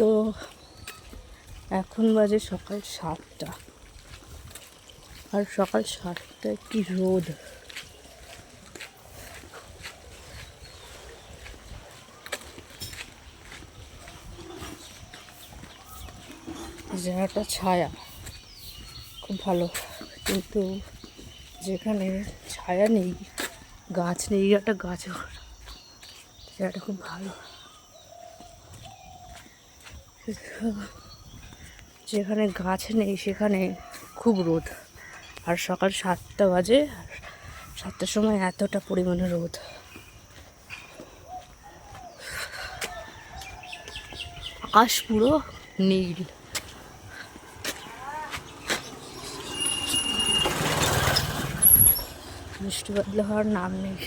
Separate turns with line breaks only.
তো এখন বাজে সকাল সাতটা। আর সকাল সাতটায় কি রোদ? জায়গাটা ছায়া, খুব ভালো। কিন্তু যেখানে ছায়া নেই, গাছ নেই, একটা গাছ জায়গাটা খুব ভালো। যেখানে গাছ নেই, সেখানে খুব রোদ। আর সকাল সাতটা বাজে সাতটার সময় এতটা পরিমাণে রোদ। আকাশ পুরো নীল। বৃষ্টি বাদলা হওয়ার নাম নেই।